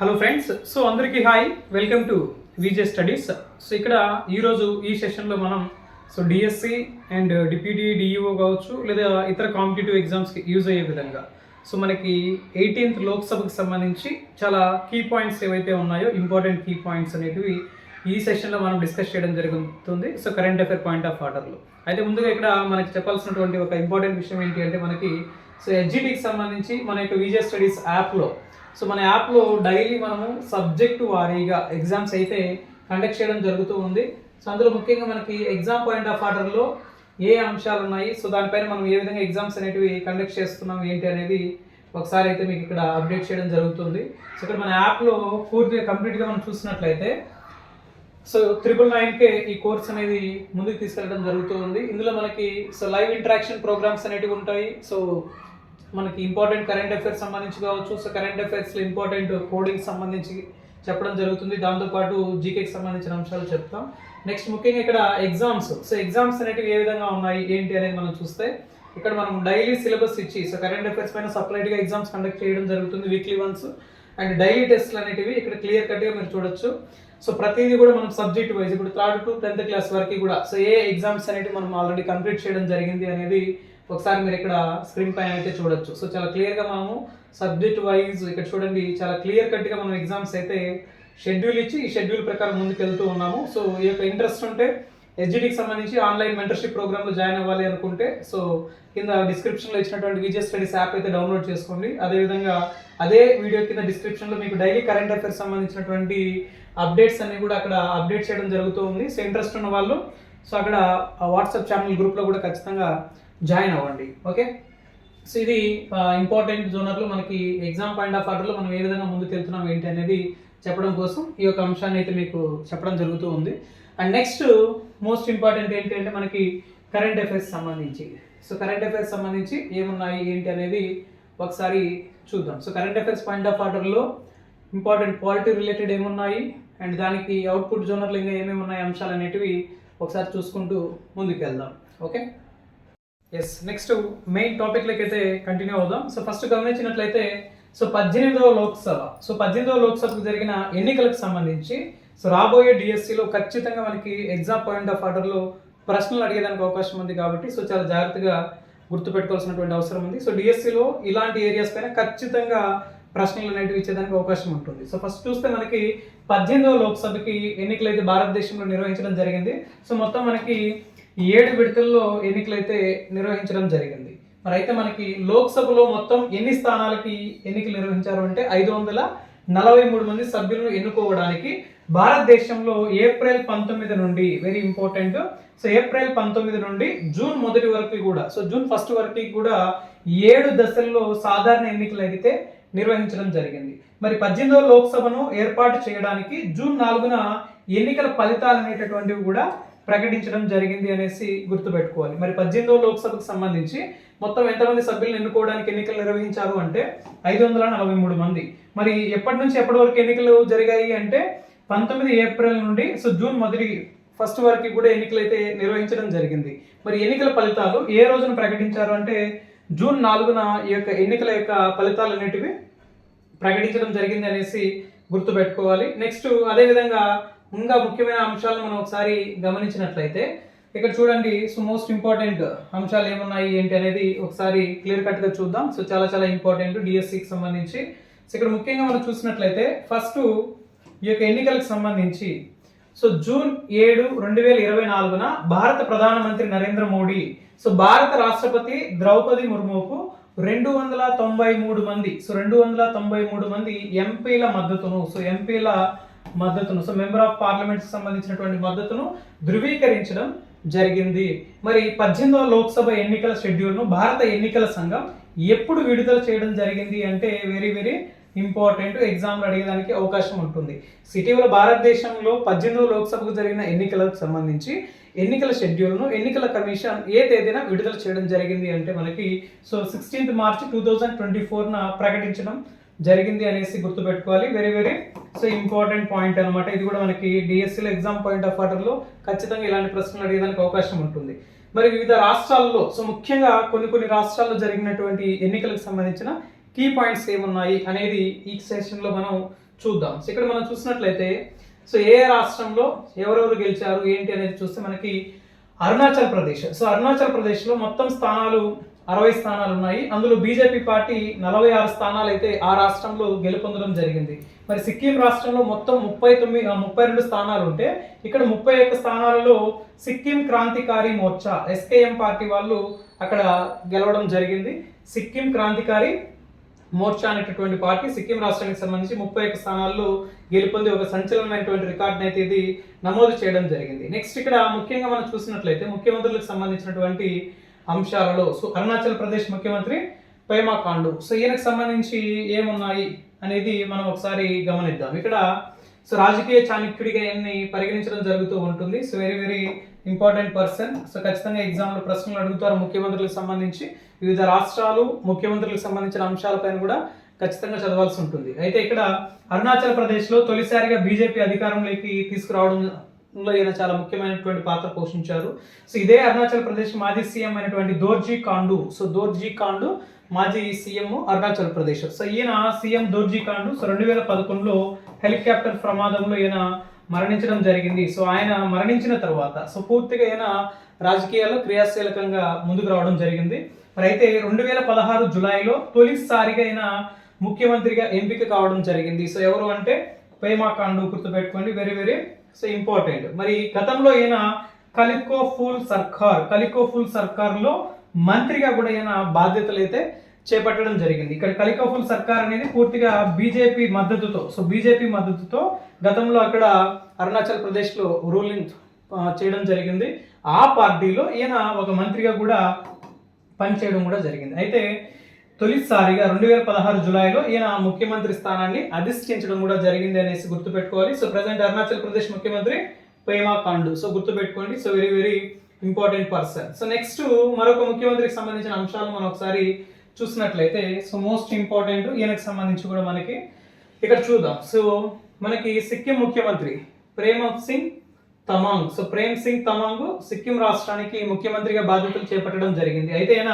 Hello friends so అందరికీ hi welcome to VJ studies so ఇక్కడ ఈరోజు ఈ సెషన్లో మనం so DSC and deputy DEO కావచ్చు లేదా ఇతర కాంపిటేటివ్ ఎగ్జామ్స్కి యూజ్ అయ్యే విధంగా. సో మనకి ఎయిటీన్త్ లోక్సభకు సంబంధించి చాలా కీ పాయింట్స్ ఏవైతే ఉన్నాయో ఇంపార్టెంట్ కీ పాయింట్స్ అనేటివి ఈ సెషన్లో మనం డిస్కస్ చేయడం జరుగుతుంది. So current affair point of ఆర్డర్లో అయితే ముందుగా ఇక్కడ మనకి చెప్పాల్సినటువంటి ఒక ఇంపార్టెంట్ విషయం ఏంటి అంటే మనకి సో ఎస్జిటికి సంబంధించి మన యొక్క విజయ స్టడీస్ యాప్లో సో మన యాప్లో డైలీ మనము సబ్జెక్టు వారీగా ఎగ్జామ్స్ అయితే కండక్ట్ చేయడం జరుగుతూ ఉంది. సో అందులో ముఖ్యంగా మనకి ఎగ్జామ్ పాయింట్ ఆఫ్ ఆర్డర్లో ఏ అంశాలు ఉన్నాయి? సో దానిపైన మనం ఏ విధంగా ఎగ్జామ్స్ అనేటివి కండక్ట్ చేస్తున్నాం? ఏంటి అనేది ఒకసారి అయితే మీకు ఇక్కడ అప్డేట్ చేయడం జరుగుతుంది. సో ఇక్కడ మన యాప్లో పూర్తిగా కంప్లీట్గా మనం చూసినట్లయితే సో త్రిపుల్ నైన్కే ఈ కోర్స్ అనేది ముందుకు తీసుకెళ్ళడం జరుగుతూ ఉంది. ఇందులో మనకి సో లైవ్ ఇంటరాక్షన్ ప్రోగ్రామ్స్ అనేటివి ఉంటాయి. సో మనకి ఇంపార్టెంట్ కరెంట్ అఫైర్స్ సంబంధించి కావచ్చు సో కరెంట్ అఫైర్స్లో ఇంపార్టెంట్ కోడింగ్ సంబంధించి చెప్పడం జరుగుతుంది. దాంతోపాటు జీకేకి సంబంధించిన అంశాలు చెప్తాం. నెక్స్ట్ ముఖ్యంగా ఇక్కడ ఎగ్జామ్స్. సో ఎగ్జామ్స్ అనేటివి ఏ విధంగా ఉన్నాయి ఏంటి అనేది మనం చూస్తే ఇక్కడ మనం డైలీ సిలబస్ ఇచ్చి సో కరెంట్ అఫైర్స్ పైన సపరేట్గా ఎగ్జామ్స్ కండక్ట్ చేయడం జరుగుతుంది వీక్లీ వన్స్. అండ్ డైలీ టెస్ట్లు అనేటివి ఇక్కడ క్లియర్ కట్గా మీరు చూడొచ్చు. సో ప్రతిదీ కూడా మనం సబ్జెక్ట్ వైజ్ ఇప్పుడు థర్డ్ టు టెన్త్ క్లాస్ వరకు కూడా సో ఏ ఎగ్జామ్స్ అనేవి మనం ఆల్రెడీ కంప్లీట్ చేయడం జరిగింది అనేది ఒకసారి మీరు ఇక్కడ స్క్రీన్ పైన అయితే చూడొచ్చు. సో చాలా క్లియర్గా మనము సబ్జెక్ట్ వైజ్ ఇక్కడ చూడండి చాలా క్లియర్ కట్గా మనం ఎగ్జామ్స్ అయితే షెడ్యూల్ ఇచ్చి ఈ షెడ్యూల్ ప్రకారం ముందుకు వెళ్తూ ఉన్నాము. సో ఈ యొక్క ఇంట్రెస్ట్ ఉంటే ఎస్జిటికి సంబంధించి ఆన్లైన్ మెంటర్షిప్ ప్రోగ్రామ్లో జాయిన్ అవ్వాలి అనుకుంటే సో కింద డిస్క్రిప్షన్లో ఇచ్చినటువంటి విజయ స్టడీస్ యాప్ అయితే డౌన్లోడ్ చేసుకోండి. అదేవిధంగా అదే వీడియో కింద డిస్క్రిప్షన్లో మీకు డైలీ కరెంట్ అఫైర్స్ సంబంధించినటువంటి అప్డేట్స్ అన్ని కూడా అక్కడ అప్డేట్ చేయడం జరుగుతూ ఉంది. సో ఇంట్రెస్ట్ ఉన్న వాళ్ళు సో అక్కడ వాట్సాప్ ఛానల్ గ్రూప్లో కూడా ఖచ్చితంగా జాయిన్ అవ్వండి ఓకే? సో ఇది ఇంపార్టెంట్ జోనర్లో మనకి ఎగ్జామ్ పాయింట్ ఆఫ్ ఆర్డర్లో మనం ఏ విధంగా ముందుకు వెళ్తున్నాం ఏంటి అనేది చెప్పడం కోసం ఈ యొక్క అంశాన్ని అయితే మీకు చెప్పడం జరుగుతూ ఉంది. అండ్ నెక్స్ట్ మోస్ట్ ఇంపార్టెంట్ ఏంటి అంటే మనకి కరెంట్ అఫైర్స్ సంబంధించి. సో కరెంట్ అఫైర్స్ సంబంధించి ఏమున్నాయి ఏంటి అనేది ఒకసారి చూద్దాం. So current affairs point of ఆర్డర్లో ఇంపార్టెంట్ పాలిటీ రిలేటెడ్ ఏమున్నాయి అండ్ దానికి అవుట్పుట్ జోనర్లు ఇంకా ఏమేమి ఉన్నాయి అంశాలు అనేటివి ఒకసారి చూసుకుంటూ ముందుకు వెళ్దాం ఓకే? ఎస్ నెక్స్ట్ మెయిన్ టాపిక్లకి అయితే కంటిన్యూ అవుదాం. సో ఫస్ట్ గమనించినట్లయితే సో పద్దెనిమిదవ లోక్సభ. సో పద్దెనిమిదవ లోక్సభకు జరిగిన ఎన్నికలకు సంబంధించి సో రాబోయే డిఎస్సిలో ఖచ్చితంగా మనకి ఎగ్జామ్ పాయింట్ ఆఫ్ ఆర్డర్లో ప్రశ్నలు అడిగేదానికి అవకాశం ఉంది కాబట్టి సో చాలా జాగ్రత్తగా గుర్తుపెట్టుకోవాల్సినటువంటి అవసరం ఉంది. సో డిఎస్సిలో ఇలాంటి ఏరియాస్ పైన ఖచ్చితంగా ప్రశ్నలు అనేటివి ఇచ్చేదానికి అవకాశం ఉంటుంది. సో ఫస్ట్ చూస్తే మనకి పద్దెనిమిదవ లోక్సభకి ఎన్నికలు అయితే భారతదేశంలో నిర్వహించడం జరిగింది. సో మొత్తం మనకి ఏడు విడతల్లో ఎన్నికలైతే నిర్వహించడం జరిగింది. మరి అయితే మనకి లోక్సభలో మొత్తం ఎన్ని స్థానాలకి ఎన్నికలు నిర్వహించారు అంటే ఐదు వందల నలభై మూడు మంది సభ్యులను ఎన్నుకోవడానికి భారతదేశంలో ఏప్రిల్ పంతొమ్మిది నుండి వెరీ ఇంపార్టెంట్ సో ఏప్రిల్ పంతొమ్మిది నుండి జూన్ మొదటి వరకు కూడా సో జూన్ ఫస్ట్ వరకు కూడా ఏడు దశల్లో సాధారణ ఎన్నికలు అయితే నిర్వహించడం జరిగింది. మరి పద్దెనిమిదవ లోక్సభను ఏర్పాటు చేయడానికి జూన్ నాలుగున ఎన్నికల ఫలితాలు అనేటటువంటివి కూడా ప్రకటించడం జరిగింది అనేసి గుర్తుపెట్టుకోవాలి. మరి పద్దెనిమిదవ లోక్సభకు సంబంధించి మొత్తం ఎంతమంది సభ్యులను ఎన్నుకోవడానికి ఎన్నికలు నిర్వహించారు అంటే ఐదు వందల నలభై మూడు మంది. మరి ఎప్పటి నుంచి ఎప్పటి వరకు ఎన్నికలు జరిగాయి అంటే పంతొమ్మిది ఏప్రిల్ నుండి సో జూన్ మొదటి ఫస్ట్ వరకు కూడా ఎన్నికలు అయితే నిర్వహించడం జరిగింది. మరి ఎన్నికల ఫలితాలు ఏ రోజున ప్రకటించారు అంటే జూన్ నాలుగున ఈ యొక్క ఎన్నికల యొక్క ఫలితాలు అనేటివి ప్రకటించడం జరిగింది అనేసి గుర్తుపెట్టుకోవాలి. నెక్స్ట్ అదేవిధంగా ఇంకా ముఖ్యమైన అంశాలను మనం ఒకసారి గమనించినట్లయితే ఇక్కడ చూడండి సో మోస్ట్ ఇంపార్టెంట్ అంశాలు ఏమున్నాయి ఏంటి అనేది ఒకసారి క్లియర్ కట్గా చూద్దాం. సో చాలా చాలా ఇంపార్టెంట్ డిఎస్సికి సంబంధించి. సో ఇక్కడ ముఖ్యంగా మనం చూసినట్లయితే ఫస్ట్ ఈ యొక్క ఎన్నికలకు సంబంధించి సో జూన్ ఏడు రెండు వేల ఇరవై నాలుగున భారత ప్రధానమంత్రి నరేంద్ర మోడీ సో భారత రాష్ట్రపతి ద్రౌపది ముర్ముకు రెండు వందల తొంభై మూడు మంది సో రెండు వందల తొంభై మూడు మంది ఎంపీల మద్దతును సో ఎంపీల మద్దతును. సో మెంబర్ ఆఫ్ పార్లమెంట్ సంబంధించినటువంటి మద్దతును ధృవీకరించడం జరిగింది. మరి పద్దెనిమిదవ లోక్సభ ఎన్నికల షెడ్యూల్ను భారత ఎన్నికల సంఘం ఎప్పుడు విడుదల చేయడం జరిగింది అంటే వెరీ వెరీ ఇంపార్టెంట్ ఎగ్జామ్లు అడిగేదానికి అవకాశం ఉంటుంది. ఇటీవల భారతదేశంలో పద్దెనిమిదవ లోక్సభకు జరిగిన ఎన్నికలకు సంబంధించి ఎన్నికల షెడ్యూల్ను ఎన్నికల కమిషన్ ఏ తేదీన విడుదల చేయడం జరిగింది అంటే మనకి so sixteenth March two thousand twenty ఫోర్న ప్రకటించడం జరిగింది అనేసి గుర్తుపెట్టుకోవాలి. Very very so important point అనమాట ఇది కూడా మనకి డిఎస్సీలో ఎగ్జామ్ పాయింట్ ఆఫ్ ఆర్డర్లో ఖచ్చితంగా ఇలాంటి ప్రశ్నలు అడిగేదానికి అవకాశం ఉంటుంది. మరి వివిధ రాష్ట్రాల్లో సో ముఖ్యంగా కొన్ని కొన్ని రాష్ట్రాల్లో జరిగినటువంటి ఎన్నికలకు సంబంధించిన కీ పాయింట్స్ ఏమున్నాయి అనేది ఈ సెషన్లో మనం చూద్దాం. సో ఇక్కడ మనం చూసినట్లయితే సో ఏ రాష్ట్రంలో ఎవరెవరు గెలిచారు ఏంటి అనేది చూస్తే మనకి అరుణాచల్ ప్రదేశ్. సో అరుణాచల్ ప్రదేశ్లో మొత్తం స్థానాలు అరవై స్థానాలు ఉన్నాయి అందులో బీజేపీ పార్టీ నలభై ఆరు స్థానాలు అయితే ఆ రాష్ట్రంలో గెలుపొందడం జరిగింది. మరి సిక్కిం రాష్ట్రంలో మొత్తం ముప్పై తొమ్మిది ముప్పై రెండు స్థానాలు ఉంటే ఇక్కడ ముప్పై ఒక్క స్థానాలలో సిక్కిం క్రాంతికారి మోర్చా ఎస్కేఎం పార్టీ వాళ్ళు అక్కడ గెలవడం జరిగింది. సిక్కిం క్రాంతికారి మోర్చా అనేటటువంటి పార్టీ సిక్కిం రాష్ట్రానికి సంబంధించి ముప్పై ఒక్క స్థానాల్లో గెలుపొంది ఒక సంచలనమైనటువంటి రికార్డుని అయితే ఇది నమోదు చేయడం జరిగింది. నెక్స్ట్ ఇక్కడ ముఖ్యంగా మనం చూసినట్లయితే ముఖ్యమంత్రులకు సంబంధించినటువంటి అంశాలలో సో అరుణాచల్ ప్రదేశ్ ముఖ్యమంత్రి పేమా కాండు. సో ఈయనకు సంబంధించి ఏమున్నాయి? అనేది మనం ఒకసారి గమనిద్దాం. ఇక్కడ సో రాజకీయ చాణక్యుడిగా ఆయన్ని పరిగణించడం జరుగుతూ ఉంటుంది. So very very important person so ఖచ్చితంగా ఎగ్జామ్లో ప్రశ్నలు అడుగుతారు ముఖ్యమంత్రులకు సంబంధించి. వివిధ రాష్ట్రాలు ముఖ్యమంత్రులకు సంబంధించిన అంశాలపైన కూడా ఖచ్చితంగా చదవాల్సి ఉంటుంది. అయితే ఇక్కడ అరుణాచల్ ప్రదేశ్లో తొలిసారిగా బీజేపీ అధికారంలోకి తీసుకురావడంలో ఈయన చాలా ముఖ్యమైనటువంటి పాత్ర పోషించారు. సో ఇదే అరుణాచల్ ప్రదేశ్ మాజీ సీఎం అయినటువంటి దోర్జీ కాండు. సో దోర్జీ కాండు మాజీ సీఎం అరుణాచల్ ప్రదేశ్. సో ఈయన సీఎం దోర్జీ కాండు సో రెండు వేల పదకొండులో హెలికాప్టర్ ప్రమాదంలో ఈయన మరణించడం జరిగింది. సో ఆయన మరణించిన తర్వాత సో పూర్తిగా ఈయన రాజకీయాల్లో క్రియాశీలకంగా ముందుకు రావడం జరిగింది. మరి అయితే రెండు వేల పదహారు జులైలో తొలిసారిగా ఆయన ముఖ్యమంత్రిగా ఎంపిక కావడం జరిగింది. సో ఎవరు అంటే పేమా కాండు గుర్తుపెట్టుకోండి. వెరీ వెరీ సో ఇంపార్టెంట్ మరి గతంలో ఈయన కలికో ఫుల్ సర్కార్ కలికో ఫుల్ సర్కార్లో మంత్రిగా కూడా ఈయన బాధ్యతలు అయితే చేపట్టడం జరిగింది. ఇక్కడ కలికఫుల్ సర్కార్ అనేది పూర్తిగా బీజేపీ మద్దతుతో సో బీజేపీ మద్దతుతో గతంలో అక్కడ అరుణాచల్ ప్రదేశ్లో రూలింగ్ చేయడం జరిగింది. ఆ పార్టీలో ఈయన ఒక మంత్రిగా కూడా పనిచేయడం కూడా జరిగింది. అయితే తొలిసారిగా రెండు వేల పదహారు జులైలో ఈయన ముఖ్యమంత్రి స్థానాన్ని అధిష్ఠించడం కూడా జరిగింది అనేసి గుర్తుపెట్టుకోవాలి. సో ప్రజెంట్ అరుణాచల్ ప్రదేశ్ ముఖ్యమంత్రి పేమా కాండు. సో గుర్తుపెట్టుకోండి. So very very important person. So next మరొక ముఖ్యమంత్రికి సంబంధించిన అంశాలు మనం ఒకసారి చూసినట్లయితే సో మోస్ట్ ఇంపార్టెంట్ ఈయనకు సంబంధించి కూడా మనకి ఇక్కడ చూద్దాం. సో మనకి సిక్కిం ముఖ్యమంత్రి ప్రేమ్ సింగ్ తమాంగ్. సో ప్రేమ్ సింగ్ తమాంగ్ సిక్కిం రాష్ట్రానికి ముఖ్యమంత్రిగా బాధ్యతలు చేపట్టడం జరిగింది. అయితే ఆయన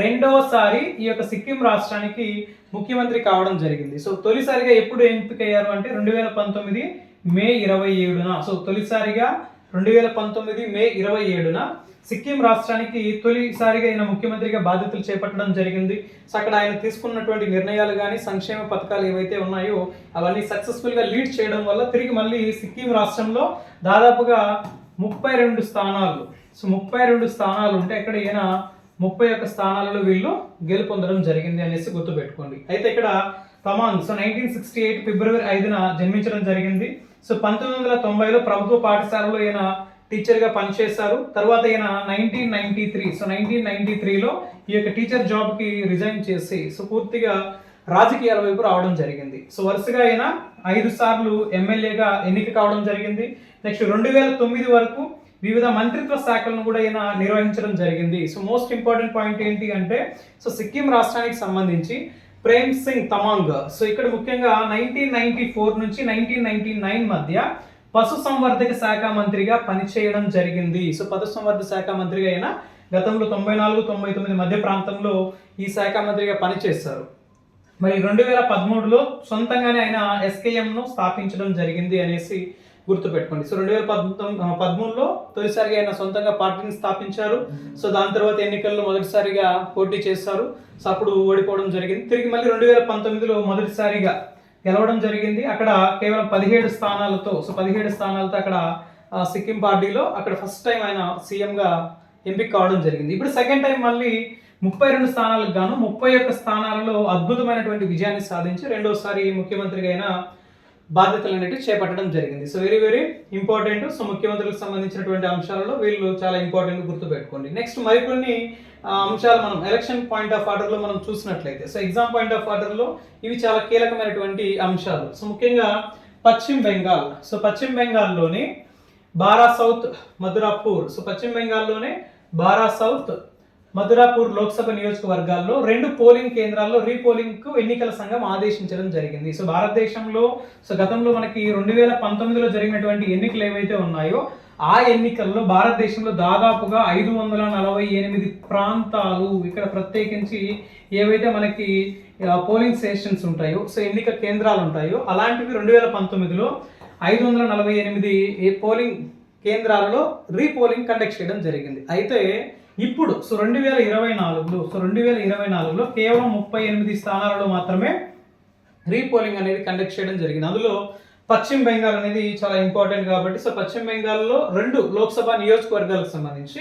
రెండవసారి ఈ యొక్క సిక్కిం రాష్ట్రానికి ముఖ్యమంత్రి కావడం జరిగింది. సో తొలిసారిగా ఎప్పుడు ఎంపికయ్యారు అంటే రెండు వేల పంతొమ్మిది మే ఇరవై ఏడున. సో తొలిసారిగా రెండు వేల పంతొమ్మిది మే ఇరవై ఏడున సిక్కిం రాష్ట్రానికి తొలిసారిగా ఆయన ముఖ్యమంత్రిగా బాధ్యతలు చేపట్టడం జరిగింది. సో అక్కడ ఆయన తీసుకున్నటువంటి నిర్ణయాలు కానీ సంక్షేమ పథకాలు ఏవైతే ఉన్నాయో అవన్నీ సక్సెస్ఫుల్గా లీడ్ చేయడం వల్ల తిరిగి మళ్ళీ సిక్కిం రాష్ట్రంలో దాదాపుగా ముప్పై రెండు స్థానాలు. సో ముప్పై రెండు స్థానాలు ఉంటే అక్కడ ఈయన ముప్పై ఒక్క స్థానాలలో వీళ్ళు గెలుపొందడం జరిగింది అనేసి గుర్తుపెట్టుకోండి. అయితే ఇక్కడ Tamang so nineteen sixty eight ఫిబ్రవరి ఐదున జన్మించడం జరిగింది. సో పంతొమ్మిది వందల తొంభైలో ప్రభుత్వ పాఠశాలలో ఈయన టీచర్గా పనిచేశారు. తర్వాత ఈయన nineteen ninety three. So nineteen ninety త్రీలో ఈ యొక్క టీచర్ జాబ్కి రిజైన్ చేసి సో పూర్తిగా రాజకీయాల వైపు రావడం జరిగింది. సో వరుసగా ఆయన ఐదు సార్లు ఎమ్మెల్యేగా ఎన్నిక కావడం జరిగింది. నెక్స్ట్ రెండు వేల తొమ్మిది వరకు వివిధ మంత్రిత్వ శాఖలను కూడా ఈయన నిర్వహించడం జరిగింది. సో మోస్ట్ ఇంపార్టెంట్ పాయింట్ ఏంటి అంటే సో సిక్కిం రాష్ట్రానికి సంబంధించి ప్రేమ్ సింగ్ తమాంగ్. సో ఇక్కడ ముఖ్యంగా నైన్టీన్ నైన్టీ ఫోర్ నుంచి నైన్టీన్ నైన్టీ నైన్ మధ్య పశు సంవర్ధక శాఖ మంత్రిగా పనిచేయడం జరిగింది. సో పశు సంవర్ధక శాఖ మంత్రిగా అయిన గతంలో తొంభై నాలుగు తొంభై తొమ్మిది మధ్య ప్రాంతంలో ఈ శాఖ మంత్రిగా పనిచేస్తారు మరి రెండు వేల పదమూడులో సొంతంగానే ఆయన ఎస్కేఎంను స్థాపించడం జరిగింది అనేసి గుర్తుపెట్టుకోండి. సో రెండు వేల పంతొమ్మిది పదమూడులో తొలిసారిగా ఆయన సొంతంగా పార్టీని స్థాపించారు. సో దాని తర్వాత ఎన్నికల్లో మొదటిసారిగా పోటీ చేశారు. సో అప్పుడు ఓడిపోవడం జరిగింది. తిరిగి మళ్ళీ రెండు వేల పంతొమ్మిదిలో మొదటిసారిగా గెలవడం జరిగింది. అక్కడ కేవలం పదిహేడు స్థానాలతో సో పదిహేడు స్థానాలతో అక్కడ సిక్కిం పార్టీలో అక్కడ ఫస్ట్ టైం ఆయన సీఎంగా ఎంపిక కావడం జరిగింది. ఇప్పుడు సెకండ్ టైం మళ్ళీ ముప్పై రెండు స్థానాలకు గాను ముప్పై ఒక్క స్థానాలలో అద్భుతమైనటువంటి విజయాన్ని సాధించి రెండోసారి ముఖ్యమంత్రిగా అయిన బాధ్యతలు అనేవి చేపట్టడం జరిగింది. So very very important so ముఖ్యమంత్రులకు సంబంధించినటువంటి అంశాలలో వీళ్ళు చాలా ఇంపార్టెంట్ గుర్తుపెట్టుకోండి. నెక్స్ట్ మరికొన్ని అంశాలు మనం ఎలక్షన్ పాయింట్ ఆఫ్ ఆర్డర్లో మనం చూసినట్లయితే. సో ఎగ్జామ్ పాయింట్ ఆఫ్ ఆర్డర్లో ఇవి చాలా కీలకమైనటువంటి అంశాలు. సో ముఖ్యంగా పశ్చిమ బెంగాల్. సో పశ్చిమ బెంగాల్లోని బారా సౌత్ మధురాపూర్. సో పశ్చిమ బెంగాల్లోనే బారా సౌత్ మధురాపూర్ లోక్సభ నియోజకవర్గాల్లో రెండు పోలింగ్ కేంద్రాల్లో రీపోలింగ్కు ఎన్నికల సంఘం ఆదేశించడం జరిగింది. సో భారతదేశంలో సో గతంలో మనకి రెండు వేల పంతొమ్మిదిలో జరిగినటువంటి ఎన్నికలు ఏవైతే ఉన్నాయో ఆ ఎన్నికల్లో భారతదేశంలో దాదాపుగా ఐదు వందల నలభై ఎనిమిది ప్రాంతాలు ఇక్కడ ప్రత్యేకించి ఏవైతే మనకి పోలింగ్ స్టేషన్స్ ఉంటాయో సో ఎన్నిక కేంద్రాలు ఉంటాయో అలాంటివి రెండు వేల పంతొమ్మిదిలో ఐదు వందల నలభై ఎనిమిది ఏ పోలింగ్ కేంద్రాలలో రీపోలింగ్ కండక్ట్ చేయడం జరిగింది. అయితే ఇప్పుడు సో రెండు వేల ఇరవై నాలుగులో సో రెండు వేల ఇరవై నాలుగులో కేవలం ముప్పై ఎనిమిది స్థానాలలో మాత్రమే రీపోలింగ్ అనేది కండక్ట్ చేయడం జరిగింది. అందులో పశ్చిమ బెంగాల్ అనేది చాలా ఇంపార్టెంట్ కాబట్టి సో పశ్చిమ బెంగాల్లో రెండు లోక్సభ నియోజకవర్గాలకు సంబంధించి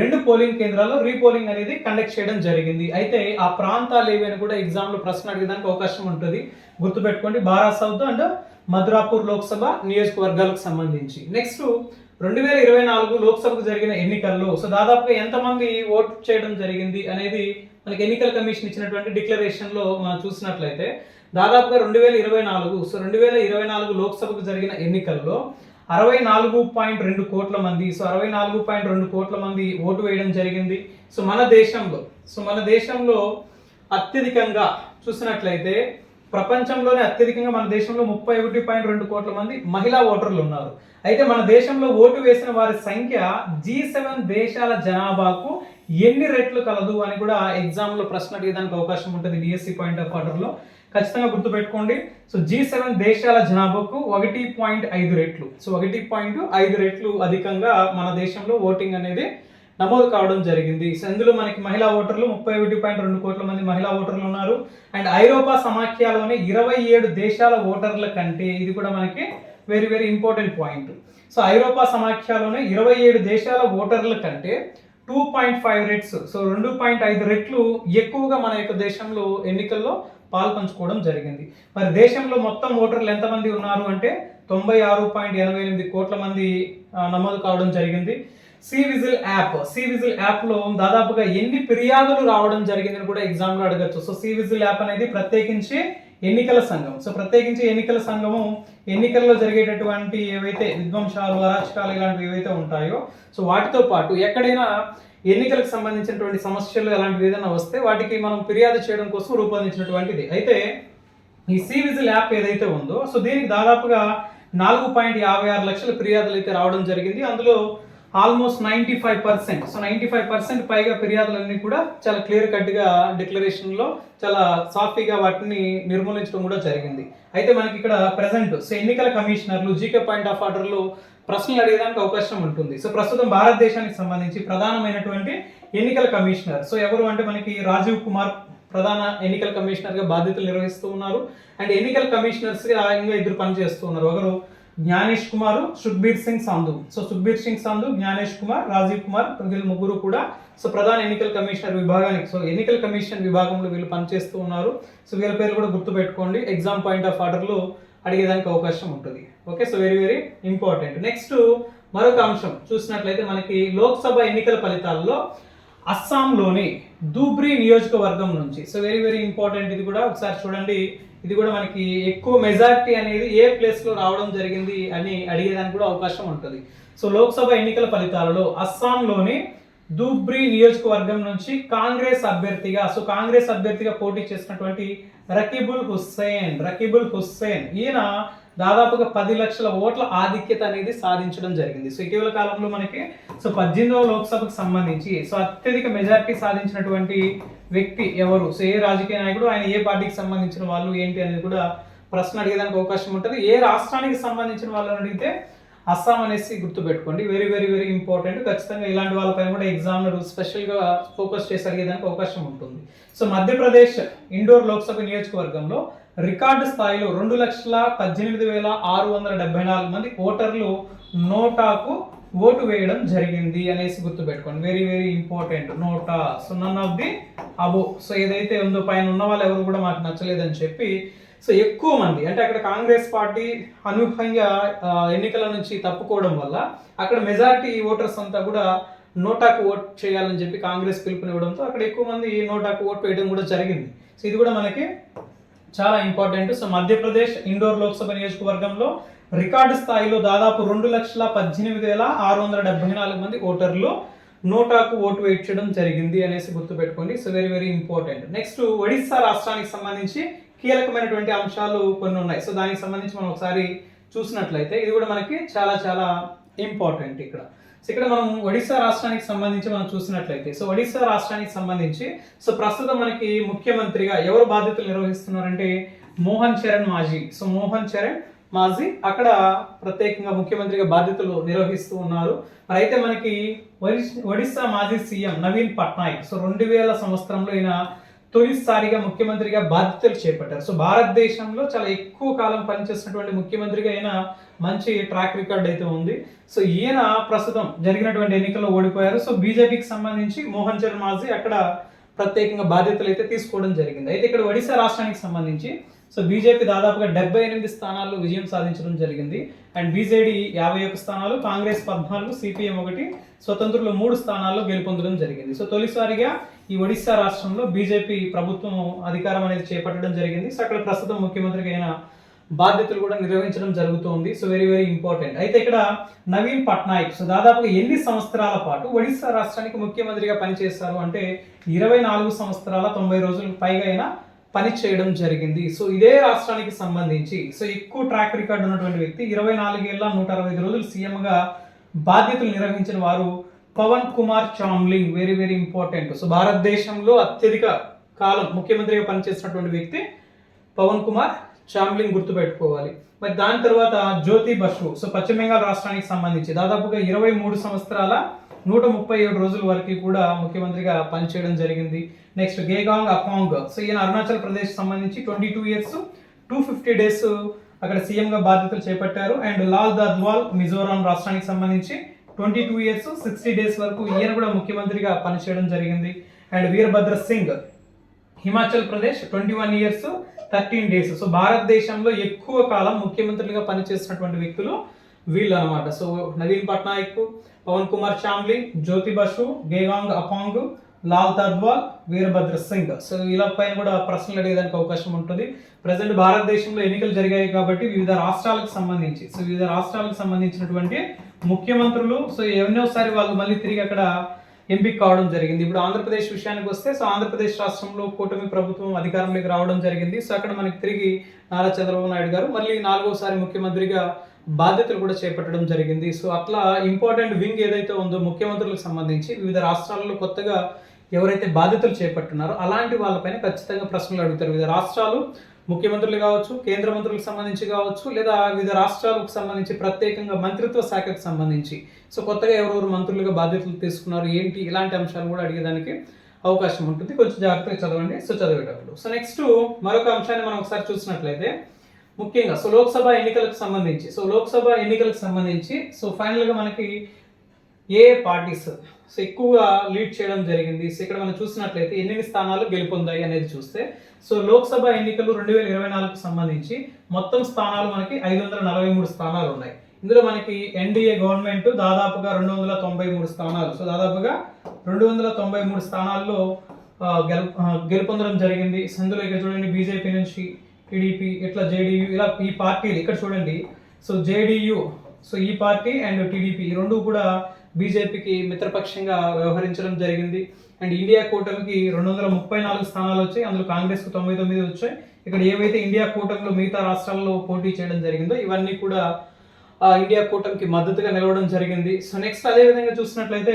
రెండు పోలింగ్ కేంద్రాల్లో రీపోలింగ్ అనేది కండక్ట్ చేయడం జరిగింది. అయితే ఆ ప్రాంతాలు ఏవైనా కూడా ఎగ్జామ్లో ప్రశ్న అడిగేదానికి అవకాశం ఉంటుంది. గుర్తుపెట్టుకోండి బారా సౌత్ అండ్ మధురాపూర్ లోక్సభ నియోజకవర్గాలకు సంబంధించి. నెక్స్ట్ రెండు వేల ఇరవై నాలుగు లోక్సభకు జరిగిన ఎన్నికల్లో సో దాదాపుగా ఎంతమంది ఓట్ చేయడం జరిగింది అనేది మనకి ఎన్నికల కమిషన్ ఇచ్చినటువంటి డిక్లరేషన్లో మనం చూసినట్లయితే దాదాపుగా రెండు వేల ఇరవై నాలుగు సో రెండు వేల ఇరవై నాలుగు లోక్సభకు జరిగిన ఎన్నికల్లో అరవై నాలుగు పాయింట్ రెండు కోట్ల మంది సో అరవై నాలుగు పాయింట్ రెండు కోట్ల మంది ఓటు వేయడం జరిగింది. సో మన దేశంలో సో మన దేశంలో అత్యధికంగా చూసినట్లయితే ప్రపంచంలోనే అత్యధికంగా మన దేశంలో ముప్పై ఒకటి పాయింట్ రెండు కోట్ల మంది మహిళా ఓటర్లు ఉన్నారు. అయితే మన దేశంలో ఓటు వేసిన వారి సంఖ్య జీ సెవెన్ దేశాల జనాభాకు ఎన్ని రెట్లు కలదు అని కూడా ఎగ్జామ్లో ప్రశ్న అడిగేదానికి అవకాశం ఉంటుంది డిఎస్సి పాయింట్ ఆఫ్ ఆర్డర్లో. ఖచ్చితంగా గుర్తుపెట్టుకోండి. సో జీ సెవెన్ దేశాల జనాభాకు ఒకటి పాయింట్ ఐదు రెట్లు. సో ఒకటి పాయింట్ ఐదు రెట్లు అధికంగా మన దేశంలో ఓటింగ్ అనేది నమోదు కావడం జరిగింది. సో ఇందులో మనకి మహిళా ఓటర్లు ముప్పై ఒకటి పాయింట్ రెండు కోట్ల మంది మహిళా ఓటర్లు ఉన్నారు. అండ్ ఐరోపా సమాఖ్యలోని ఇరవై ఏడు దేశాల ఓటర్ల కంటే ఇది కూడా మనకి very very important point so ఐరోపా సమాఖ్యలోనే ఇరవై ఏడు దేశాల ఓటర్ల కంటే టూ పాయింట్ ఫైవ్ రెట్స్ సో రెండు పాయింట్ ఐదు రెట్లు ఎక్కువగా మన యొక్క దేశంలో ఎన్నికల్లో పాల్పంచుకోవడం జరిగింది. మరి దేశంలో మొత్తం ఓటర్లు ఎంతమంది ఉన్నారు అంటే తొంభై ఆరు పాయింట్ ఎనభై ఎనిమిది కోట్ల మంది నమోదు కావడం జరిగింది. C vigil app C vigil యాప్లో దాదాపుగా ఎన్ని ఫిర్యాదులు రావడం జరిగిందని కూడా ఎగ్జామ్లో అడగచ్చు. సో సి విజిల్ యాప్ అనేది ప్రత్యేకించి ఎన్నికల సంఘం. సో ప్రత్యేకించి ఎన్నికల సంఘము ఎన్నికల్లో జరిగేటటువంటి ఏవైతే విధ్వంసాలు అరాచకాలు ఇలాంటివి ఏవైతే ఉంటాయో సో వాటితో పాటు ఎక్కడైనా ఎన్నికలకు సంబంధించినటువంటి సమస్యలు అలాంటివి ఏదైనా వస్తే వాటికి మనం ఫిర్యాదు చేయడం కోసం రూపొందించినటువంటిది. అయితే ఈ సి విజిల్ యాప్ ఏదైతే ఉందో సో దీనికి దాదాపుగా నాలుగు పాయింట్ యాభై ఆరు లక్షల ఫిర్యాదులు అయితే రావడం జరిగింది. అందులో almost ninety five percent. So ninety five percent పైగా ఫిర్యాదులన్నీ కూడా చాలా క్లియర్ కట్గా డిక్లరేషన్లో చాలా సాఫీగా వాటిని నిర్మూలించడం కూడా జరిగింది. అయితే మనకి ఇక్కడ ప్రజెంట్ సో ఎన్నికల కమిషనర్లు జీకే పాయింట్ ఆఫ్ ఆర్డర్లో ప్రశ్నలు అడగడానికి అవకాశం ఉంటుంది. సో ప్రస్తుతం భారతదేశానికి సంబంధించి ప్రధానమైనటువంటి ఎన్నికల కమిషనర్ సో ఎవరు అంటే మనకి రాజీవ్ కుమార్ ప్రధాన ఎన్నికల కమిషనర్గా బాధ్యతలు నిర్వహిస్తూ ఉన్నారు. అండ్ ఎన్నికల కమిషనర్స్గా ఇంకా ఇద్దరు పనిచేస్తూ ఉన్నారు. ఒకరు జ్ఞానేష్ కుమార్ సుఖ్బీర్ సింగ్ సంధు. సో సుఖ్బీర్ సింగ్ సంధు జ్ఞానేష్ కుమార్ రాజీవ్ కుమార్ వీళ్ళు ముగ్గురు కూడా సో ప్రధాన ఎన్నికల కమిషనర్ విభాగానికి సో ఎన్నికల కమిషన్ విభాగంలో వీళ్ళు పనిచేస్తూ ఉన్నారు. సో వీళ్ళ పేర్లు కూడా గుర్తుపెట్టుకోండి. ఎగ్జామ్ పాయింట్ ఆఫ్ ఆర్డర్లో అడిగేదానికి అవకాశం ఉంటుంది. Okay so very very important next మరొక అంశం. చూసినట్లయితే మనకి లోక్సభ ఎన్నికల ఫలితాల్లో అస్సాంలోని ధూబ్రీ నియోజకవర్గం నుంచి సో వెరీ వెరీ ఇంపార్టెంట్ ఇది కూడా ఒకసారి చూడండి. ఇది కూడా మనకి ఎక్కువ మెజారిటీ అనేది ఏ ప్లేస్లో రావడం జరిగింది అని అడిగేదానికి కూడా అవకాశం ఉంటుంది. సో లోక్సభ ఎన్నికల ఫలితాలలో అస్సాంలోని దూబ్రి నియోజకవర్గం నుంచి కాంగ్రెస్ అభ్యర్థిగా సో కాంగ్రెస్ అభ్యర్థిగా పోటీ చేసినటువంటి రకీబుల్ హుస్సేన్ రకీబుల్ హుస్సేన్. ఈయన దాదాపుగా పది లక్షల ఓట్ల ఆధిక్యత అనేది సాధించడం జరిగింది. సో ఇటీవల కాలంలో మనకి సో పద్దెనిమిదవ లోక్సభకు సంబంధించి సో అత్యధిక మెజారిటీ సాధించినటువంటి వ్యక్తి ఎవరు? సో ఏ రాజకీయ నాయకుడు ఆయన ఏ పార్టీకి సంబంధించిన వాళ్ళు ఏంటి అనేది కూడా ప్రశ్న అడిగేదానికి అవకాశం ఉంటుంది. ఏ రాష్ట్రానికి సంబంధించిన వాళ్ళని అడిగితే అస్సాం అనేసి గుర్తుపెట్టుకోండి. Very very very important. ఖచ్చితంగా ఇలాంటి వాళ్ళపైన కూడా ఎగ్జామ్లు స్పెషల్గా ఫోకస్ చేసి అడిగేదానికి అవకాశం ఉంటుంది. సో మధ్యప్రదేశ్ ఇండోర్ లోక్సభ నియోజకవర్గంలో రికార్డు స్థాయిలో రెండు లక్షల పద్దెనిమిది వేల ఆరు వందల డెబ్బై నాలుగు మంది ఓటర్లు నోటాకు ఓటు వేయడం జరిగింది అనేసి గుర్తుపెట్టుకోండి. Very very important NOTA. So none of the above so ఏదైతే ఉందో పైన ఉన్న వాళ్ళు ఎవరు కూడా మాకు నచ్చలేదని చెప్పి సో ఎక్కువ మంది అంటే అక్కడ కాంగ్రెస్ పార్టీ అనూహ్యంగా ఎన్నికల నుంచి తప్పుకోవడం వల్ల అక్కడ మెజారిటీ ఓటర్స్ అంతా కూడా నోటాకు ఓట్ చేయాలని చెప్పి కాంగ్రెస్ పిలుపునివ్వడంతో అక్కడ ఎక్కువ మంది నోటాకు ఓట్ వేయడం కూడా జరిగింది. సో ఇది కూడా మనకి చాలా ఇంపార్టెంట్ సో మధ్యప్రదేశ్ ఇండోర్ లోక్సభ నియోజకవర్గంలో రికార్డు స్థాయిలో దాదాపు రెండు లక్షల పద్దెనిమిది వేల ఆరు వందల డెబ్బై నాలుగు మంది ఓటర్లు నోటాకు ఓటు వేయించడం జరిగింది అనేసి గుర్తుపెట్టుకోండి. So very very important next Odisha రాష్ట్రానికి సంబంధించి కీలకమైనటువంటి అంశాలు కొన్ని ఉన్నాయి. సో దానికి సంబంధించి మనం ఒకసారి చూసినట్లయితే ఇది కూడా మనకి చాలా చాలా ఇంపార్టెంట్ ఇక్కడ. సో ఇక్కడ మనం ఒడిశా రాష్ట్రానికి సంబంధించి మనం చూసినట్లయితే సో ఒడిశా రాష్ట్రానికి సంబంధించి సో ప్రస్తుతం మనకి ముఖ్యమంత్రిగా ఎవరు బాధ్యతలు నిర్వహిస్తున్నారంటే మోహన్ చరణ్ మాజీ. సో మోహన్ చరణ్ మాజీ అక్కడ ప్రత్యేకంగా ముఖ్యమంత్రిగా బాధ్యతలు నిర్వహిస్తూ ఉన్నారు. మరి అయితే మనకి ఒడిశా మాజీ సీఎం నవీన్ పట్నాయక్ సో రెండు వేల సంవత్సరంలో ఈయన తొలిసారిగా ముఖ్యమంత్రిగా బాధ్యతలు చేపట్టారు. సో భారతదేశంలో చాలా ఎక్కువ కాలం పనిచేసినటువంటి ముఖ్యమంత్రిగా ఆయన మంచి ట్రాక్ రికార్డ్ అయితే ఉంది. సో ఈయన ప్రస్తుతం జరిగినటువంటి ఎన్నికల్లో ఓడిపోయారు. సో బీజేపీకి సంబంధించి మోహన్ చరణ్ మాజీ అక్కడ ప్రత్యేకంగా బాధ్యతలు అయితే తీసుకోవడం జరిగింది. అయితే ఇక్కడ ఒడిశా రాష్ట్రానికి సంబంధించి సో బీజేపీ దాదాపుగా డెబ్బై ఎనిమిది స్థానాల్లో విజయం సాధించడం జరిగింది. అండ్ బీజేడీ యాభై ఒక్క స్థానాలు కాంగ్రెస్ పద్నాలుగు సిపిఎం ఒకటి స్వతంత్రులు మూడు స్థానాల్లో గెలుపొందడం జరిగింది. సో తొలిసారిగా ఈ ఒడిశా రాష్ట్రంలో బీజేపీ ప్రభుత్వం అధికారం అనేది చేపట్టడం జరిగింది. సో అక్కడ ప్రస్తుతం ముఖ్యమంత్రిగా అయిన బాధ్యతలు కూడా నిర్వహించడం జరుగుతోంది. సో వెరీ వెరీ ఇంపార్టెంట్ అయితే ఇక్కడ నవీన్ పట్నాయక్ సో దాదాపుగా ఎన్ని సంవత్సరాల పాటు ఒడిశా రాష్ట్రానికి ముఖ్యమంత్రిగా పనిచేస్తారు అంటే ఇరవై నాలుగు సంవత్సరాల తొంభై రోజులకు పైగా అయినా పని చేయడం జరిగింది. సో ఇదే రాష్ట్రానికి సంబంధించి సో ఎక్కువ ట్రాక్ రికార్డ్ ఉన్నటువంటి వ్యక్తి ఇరవై నాలుగేళ్ళ నూట అరవై ఐదు రోజులు సీఎంగా బాధ్యతలు నిర్వహించిన వారు Pawan Kumar Chamling very very important so భారతదేశంలో అత్యధిక కాలం ముఖ్యమంత్రిగా పనిచేసినటువంటి వ్యక్తి పవన్ కుమార్. చామ్లింగ్ గుర్తుపెట్టుకోవాలి. మరి దాని తర్వాత జ్యోతి బసు సో పశ్చిమ బెంగాల్ రాష్ట్రానికి సంబంధించి దాదాపుగా ఇరవై మూడు సంవత్సరాల నూట ముప్పై ఏడు రోజుల వరకు కూడా ముఖ్యమంత్రిగా పనిచేయడం జరిగింది. నెక్స్ట్ గేగాంగ్ అకాంగ్ సో ఈయన అరుణాచల్ ప్రదేశ్ సంబంధించి twenty two years two fifty days అక్కడ సీఎంగా బాధ్యతలు చేపట్టారు. అండ్ లాల్ దద్వాల్ మిజోరాం రాష్ట్రానికి సంబంధించి twenty two years sixty days వరకు ఈయన కూడా ముఖ్యమంత్రిగా పనిచేయడం జరిగింది. And Virbhadra Singh Himachal Pradesh twenty one years thirteen days. So భారతదేశంలో ఎక్కువ కాలం ముఖ్యమంత్రులుగా పనిచేసినటువంటి వ్యక్తులు వీళ్ళు అనమాట సో నవీన్ పట్నాయక్ పవన్ కుమార్ చామ్లీ జ్యోతి బసు గేగాంగ్ అపాంగ్ లాల్ తద్వాల్ వీరభద్ర సింగ్. సో ఇలా పైన కూడా ప్రశ్నలు అడిగేదానికి అవకాశం ఉంటుంది. ప్రజెంట్ భారతదేశంలో ఎన్నికలు జరిగాయి కాబట్టి వివిధ రాష్ట్రాలకు సంబంధించి సో వివిధ రాష్ట్రాలకు సంబంధించినటువంటి ముఖ్యమంత్రులు సో ఎన్నోసారి వాళ్ళు మళ్ళీ తిరిగి అక్కడ ఎంపిక కావడం జరిగింది. ఇప్పుడు ఆంధ్రప్రదేశ్ విషయానికి వస్తే సో ఆంధ్రప్రదేశ్ రాష్ట్రంలో కూటమి ప్రభుత్వం అధికారంలోకి రావడం జరిగింది. సో అక్కడ మనకి తిరిగి నారా చంద్రబాబు నాయుడు గారు మళ్ళీ నాలుగోసారి ముఖ్యమంత్రిగా బాధ్యతలు కూడా చేపట్టడం జరిగింది. సో అట్లా ఇంపార్టెంట్ వింగ్ ఏదైతే ఉందో ముఖ్యమంత్రులకు సంబంధించి వివిధ రాష్ట్రాల్లో కొత్తగా ఎవరైతే బాధ్యతలు చేపట్టున్నారో అలాంటి వాళ్ళపైన ఖచ్చితంగా ప్రశ్నలు అడుగుతారు. వివిధ రాష్ట్రాలు ముఖ్యమంత్రులు కావచ్చు కేంద్ర మంత్రులకు సంబంధించి కావచ్చు లేదా వివిధ రాష్ట్రాలకు సంబంధించి ప్రత్యేకంగా మంత్రిత్వ శాఖకు సంబంధించి. సో కొత్తగా ఎవరెవరు మంత్రులుగా బాధ్యతలు తీసుకున్నారు ఏంటి ఇలాంటి అంశాలు కూడా అడిగేదానికి అవకాశం ఉంటుంది. కొంచెం జాగ్రత్తగా చదవండి. సో చదివేటప్పుడు. సో నెక్స్ట్ మరొక అంశాన్ని మనం ఒకసారి చూసినట్లయితే ముఖ్యంగా సో లోక్సభ ఎన్నికలకు సంబంధించి సో లోక్సభ ఎన్నికలకు సంబంధించి సో ఫైనల్గా మనకి ఏ పార్టీస్ సో ఎక్కువగా లీడ్ చేయడం జరిగింది. సో ఇక్కడ మనం చూసినట్లయితే ఎన్ని స్థానాలు గెలుపొందాయి అనేది చూస్తే సో లోక్సభ ఎన్నికలు రెండు వేల ఇరవై నాలుగుకు సంబంధించి మొత్తం స్థానాలు మనకి ఐదు వందల నలభై మూడు స్థానాలు ఉన్నాయి. ఇందులో మనకి ఎన్డీఏ గవర్నమెంట్ దాదాపుగా రెండు వందల తొంభై మూడు స్థానాలు. సో దాదాపుగా రెండు వందల తొంభై మూడు స్థానాల్లో గెలు గెలుపొందడం జరిగింది. సో ఇక్కడ చూడండి బీజేపీ నుంచి టీడీపీ ఇట్లా జేడీయూ ఇలా ఈ పార్టీలు ఇక్కడ చూడండి. సో జేడీయూ సో ఈ పార్టీ అండ్ టీడీపీ ఈ రెండు కూడా బీజేపీకి మిత్రపక్షంగా వ్యవహరించడం జరిగింది. అండ్ ఇండియా కూటమికి రెండు వందల ముప్పై నాలుగు స్థానాలు వచ్చాయి. అందులో కాంగ్రెస్కు తొంభై తొమ్మిది వచ్చాయి. ఇక్కడ ఏవైతే ఇండియా కూటమిలో మిగతా రాష్ట్రాల్లో పోటీ చేయడం జరిగిందో ఇవన్నీ కూడా ఆ, ఇండియా కూటమికి మద్దతుగా నిలవడం జరిగింది. సో నెక్స్ట్ అదే విధంగా చూసినట్లయితే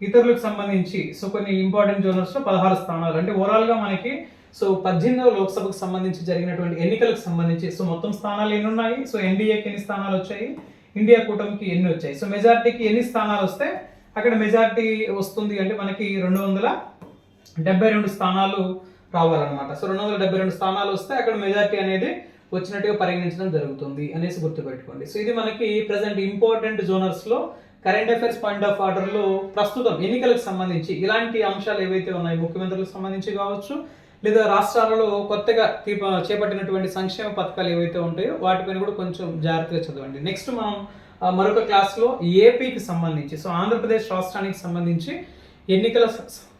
ఇతరులకు సంబంధించి సో కొన్ని ఇంపార్టెంట్ జోనర్స్లో పదహారు స్థానాలు. అంటే ఓవరాల్గా మనకి సో పద్దెనిమిదవ లోక్సభకు సంబంధించి జరిగినటువంటి ఎన్నికలకు సంబంధించి సో మొత్తం స్థానాలు ఎన్ని ఉన్నాయి సో ఎన్డీఏకి ఎన్ని స్థానాలు వచ్చాయి? ఇండియా కూటమికి ఎన్ని వచ్చాయి? సో మెజార్టీకి ఎన్ని స్థానాలు వస్తే అక్కడ మెజార్టీ వస్తుంది అంటే మనకి రెండు వందల డెబ్బై రెండు స్థానాలు రావాలన్నమాట. సో రెండు వందల డెబ్బై రెండు స్థానాలు వస్తే అక్కడ మెజార్టీ అనేది వచ్చినట్టుగా పరిగణించడం జరుగుతుంది అనేసి గుర్తుపెట్టుకోండి. సో ఇది మనకి ప్రజెంట్ ఇంపార్టెంట్ జోనర్స్లో కరెంట్ అఫైర్స్ పాయింట్ ఆఫ్ ఆర్డర్లో ప్రస్తుతం ఎన్నికలకు సంబంధించి ఇలాంటి అంశాలు ఏవైతే ఉన్నాయి ముఖ్యమంత్రులకు సంబంధించి కావచ్చు లేదా రాష్ట్రాలలో కొత్తగా తీప- చేపట్టినటువంటి సంక్షేమ పథకాలు ఏవైతే ఉంటాయో వాటిపైన కూడా కొంచెం జాగ్రత్తగా చదవండి. నెక్స్ట్ మనం మరొక క్లాస్లో ఏపీకి సంబంధించి సో ఆంధ్రప్రదేశ్ రాష్ట్రానికి సంబంధించి ఎన్నికల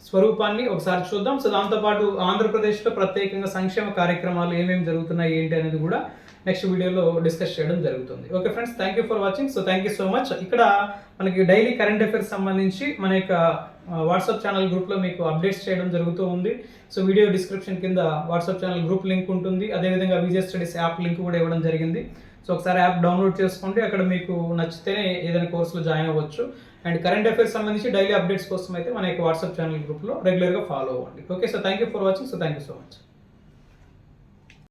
స్వరూపాన్ని ఒకసారి చూద్దాం. సో దాంతోపాటు ఆంధ్రప్రదేశ్లో ప్రత్యేకంగా సంక్షేమ కార్యక్రమాలు ఏమేమి జరుగుతున్నాయి ఏంటి అనేది కూడా నెక్స్ట్ వీడియోలో డిస్కస్ చేయడం జరుగుతుంది. Okay friends thank you for watching so thank you so much ఇక్కడ మనకి డైలీ కరెంట్ అఫైర్స్ సంబంధించి మన యొక్క వాట్సాప్ ఛానల్ గ్రూప్లో మీకు అప్డేట్స్ చేయడం జరుగుతూ ఉంది. సో వీడియో డిస్క్రిప్షన్ కింద వాట్సాప్ ఛానల్ గ్రూప్ లింక్ ఉంటుంది. అదేవిధంగా విజయ స్టడీస్ యాప్ లింక్ కూడా ఇవ్వడం జరిగింది. సో ఒకసారి యాప్ డౌన్లోడ్ చేసుకోండి. అక్కడ మీకు నచ్చితేనే ఏదైనా కోర్సులో జాయిన్ అవ్వచ్చు. అండ్ కరెంట్ అఫైర్స్ సంబంధించి డైలీ అప్డేట్స్ కోసం అయితే మన యొక్క వాట్సాప్ ఛానల్ గ్రూప్లో రెగ్యులర్గా ఫాలో అవ్వండి. Okay so thank you for watching. So thank you so much.